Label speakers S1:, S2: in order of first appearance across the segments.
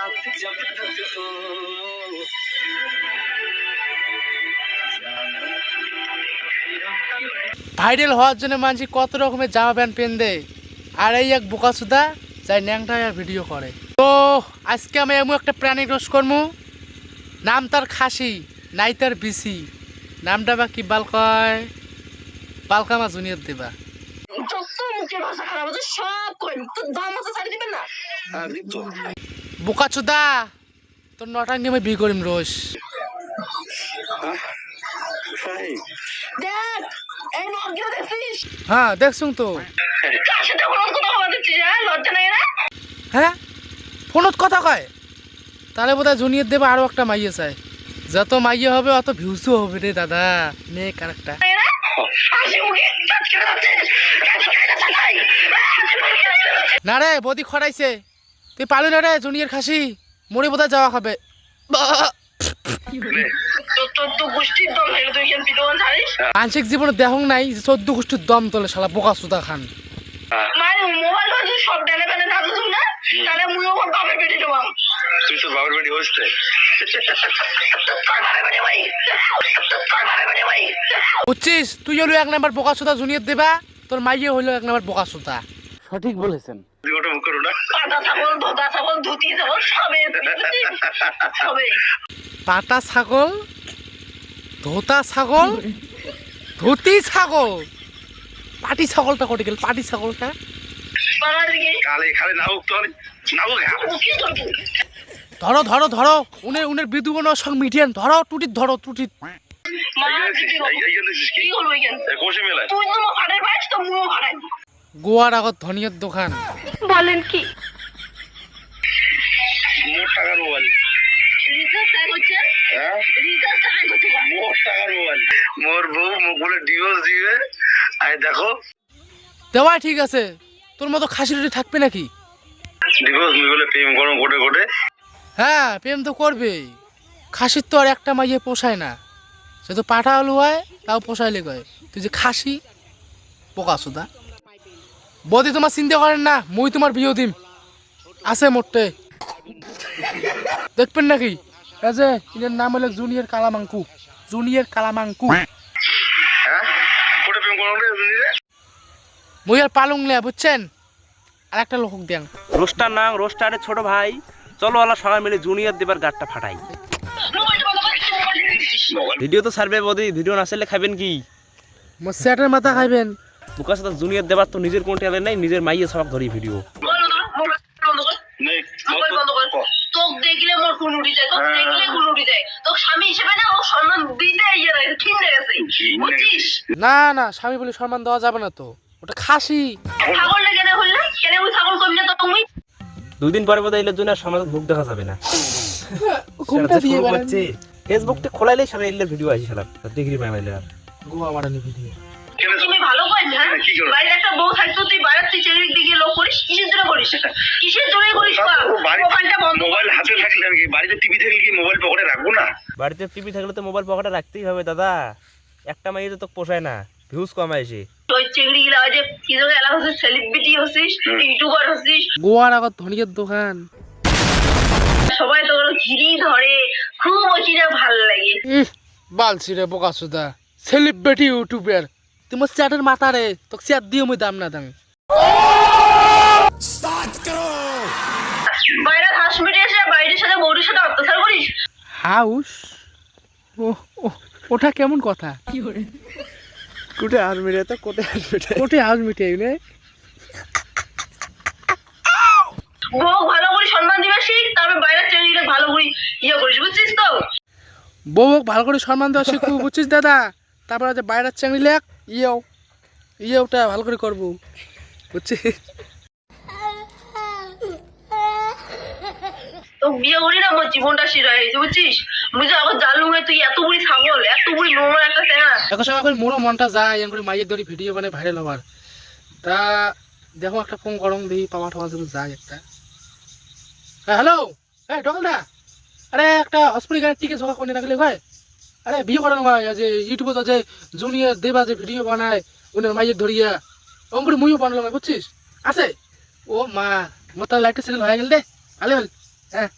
S1: जब तक हो
S2: ভাইরাল হওয়ার জন্য মানুষ কত রকমের জামা প্যান্ট পেন দেয় আর এই এক বোকা সুদা যাই ন্যাংটা ভিডিও করে তো আজকে আমি এমন একটা প্রাণী রোজ করবো নাম তার খাসি নাই তার বিসি নামটা বা কি বাল কয় বালকামা জুনিয়র দেবা
S3: যত মুখের ভাষা খারাপ আছে সব কই তোর দাম আছে ছাড়ি দিবেন না
S2: বোকা বোকাচোদা তোর নটাঙ্গে আমি বিয়ে করিম রোজ। হ্যাঁ দেখছুন তো।
S3: হ্যাঁ?
S2: ফোনত কথা কয়? তাহলে বোধহয় জুনিয়র দেবে আরও একটা মাইয়ে চাই যত মাইয়ে হবে অত ভিউজও হবে রে দাদা। নে কারেক্টটা
S3: না
S2: রে বদি খড়াইছে। তুই পারলি না রে জুনিয়র খাসি। মরে বোধহয় যাওয়া খাবে আংশিক জীবনে দেহং নাই চোদ্দ গোষ্ঠীর দম তোলে শালা বোকা সুদা খান
S3: পেটে দেবাম।
S1: তুই তো বাবার বাড়ি হচ্ছে
S2: বুঝছিস? তুই হলো এক নাম্বার বোকা সুদা জুনিয়র দেবা তোর মাইয়ে হইল এক নাম্বার বোকা সুদা সঠিক বলেছেন।
S1: তুই মুখ করো না।
S3: পাতা ছাগল ধোতা ছাগল ধুতি ছাগল সবে সবে।
S2: পাটা ছাগল ধোতা ছাগল ধুতি ছাগল। পাটি ছাগলটা কটে গেল পাটি ছাগলটা।
S1: কালে খালে নাও তো নাও
S2: ধরো ধরো ধরো উনের উনের বিদুগণ সঙ্গ মিডিয়ান ধরো টুটিত ধরো
S3: ফাটাই
S2: গোয়ার আগত ধনিয়ার দোকান।
S3: বলেন কি?
S1: মোট টাকার মোবাইল। হ্যাঁ?
S3: রিচার্জ টাকা করছে
S1: মোট টাকার মোবাইল। মোর বউ মুখ বলে ডিভোর্স দিবে। আই দেখো।
S2: দেওয়াই ঠিক আছে। তোর মতো খাসি রুটি থাকবে নাকি?
S1: ডিভোর্স মুই বলে প্রেম করো গোটে গোটে
S2: হ্যাঁ প্রেম তো করবেই। খাসির তো আর একটা মাইয়ে পোষায় না। সে তো পাঠা আলু হয় তাও পোষাইলে কয়? তুই যে খাসি পোকা সুদা। বদি তোমার চিন্তা করেন না মুই তোমার বিয়ে দিম। আছে মোটে। দেখবেন নাকি? এই যে এর নাম হলো জুনিয়র কালামাঙ্কু জুনিয়র কালামাঙ্কু
S1: হ্যাঁ?
S2: মুই আর পালুং লে বুঝছেন? আর একটা লোক দেন
S4: রোস্টার নাম রোস্টারের ছোট ভাই। চলো আলা সবাই মিলে জুনিয়র দেবার গাড়টা ফাটাই। ভিডিও তো সার্ভে বদি ভিডিও না আসলে খাবেন কি?
S2: মোর স্যাটের মাথা খাইবেন।
S4: বুকার সাথে জুনিয়র দেবার তো নিজের কোনো ট্যালেন্ট নাই নিজের মাইয়ে সবাক ধরি ভিডিও
S3: বন্ধ কর মোবাইল বন্ধ কর।
S1: নেই
S3: মোবাইল বন্ধ কর। তোক দেখলে মোর খুন উঠি যায় তোক দেখলে খুন উঠি যায়। তোক স্বামী হিসেবে না ও সম্মান দিতে ইয়ে লাগে ঠিকরে গেছে। বুঝছিস?
S2: না না স্বামী বলে সম্মান দেওয়া যাবে না তো। ওটা খাসি।
S3: ছাগল না কেন কেন ওই ছাগল কমি না তো তুমি
S4: দুই দিন পরে বোধ এলে জন্য সমাজ মুখ দেখা যাবে না।
S2: ঘুমটা দিয়ে বেড়ান।
S4: ফেসবুকটা খোলাইলেই সবাই এলে ভিডিও আসি সালাম ডিগ্রি পাই মাইলে আর।
S2: গোয়া মারানি ভিডিও
S1: কি করো?
S3: বাইরে একটা বউ থাকতো তুই বাইরে তুই চারিদিক লোক করিস কিসের জন্য করিস? কিসের জন্য করিস বা বন্ধ
S1: মোবাইল হাতে থাকলে আমি বাড়িতে টিভি থাকলে কি মোবাইল পকেটে রাখব না?
S4: বাড়িতে টিভি থাকলে তো মোবাইল পকেটে রাখতেই হবে দাদা। একটা মাইয়ে তো পোষায় না ভিউজ
S3: সেলিব্রিটি ইউটিউবার
S2: গোয়ার আগত ধনিকের দোকান।
S3: সবাই তো ঘিরি ধরে খুব ভালো লাগে।
S2: বালছি রে বোকা সুদা সেলিব্রিটি ইউটিউবার তোমার চ্যাটের মাথা রে তোকে চ্যাট দিয়ে মুই দাম না দাম।
S3: বাইরে হাঁস মেরে এসে বাইরের সাথে বউরির সাথে অত্যাচার করিস?
S2: হাউস? ও ও, ওটা কেমন কথা?
S4: কোটে আর মেরে তো কোটে মেরে
S2: হাউস মিটিয়ে নে।
S3: বউ ভালো করে সম্মান দিবে শিখ তারপর বাইরের ছেলেগুলো ভালো করে ইয়ে করিস বুঝছিস তো?
S2: বউ ভালো করে সম্মান দেওয়া শিখব বুঝছিস দাদা? তারপর আছে বাইরের চাকরি লেখ ইয়েও ইয়েওটা ভালো করে করব বুঝছিস
S3: তো বিয়ে করি না আমার জীবনটা শেষ হয়ে গেছে বুঝছিস? বুঝলি আবার জানলু হয়ে তুই এত বুড়ি ছাগল এত বুড়ি নোংরা একটা চেনা
S2: এখন সময় করে মোড়ো মনটা যায় এরকম করে মাইয়ের ধরে ভিডিও মানে ভাইরাল হবার তা দেখো একটা ফোন গরম দিই পাওয়া ঠাওয়া যদি যায় একটা। হ্যাঁ হ্যালো হ্যাঁ ডকলদা আরে একটা হসপিটাল গাড়ির টিকে জোগাড় করে রাখলে ভাই? আরে বিয়ে করানো ভাই যে ইউটিউবে তো যে জুনিয়র দেবা যে ভিডিও বানায় উনার মাইয়ের ধরিয়া। ওম করে মুইও বানালাম বুঝছিস? আছে? ও মা মোর তার লাইটটা সেটেল হয়ে গেল দে। ভালো ভালো হ্যাঁ।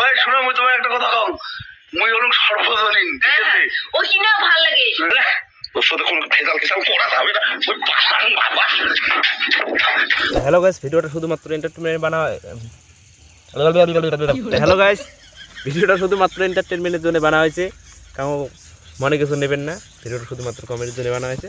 S1: ভাই শোনো মুই তোমার একটা কথা কম মুই হলাম সর্বজনীন ঠিক আছে?
S3: ও ভালো লাগে।
S1: করা যাবে না। ওই পাশান
S4: হ্যালো গাইস ভিডিওটা শুধুমাত্র এন্টারটেনমেন্ট বানা হ্যালো গাইস ভিডিওটা শুধুমাত্র এন্টারটেনমেন্টের জন্য বানা হয়েছে। কাউ মনে কিছু নেবেন না, ভিডিওটা শুধুমাত্র কমেডির জন্য বানা হয়েছে।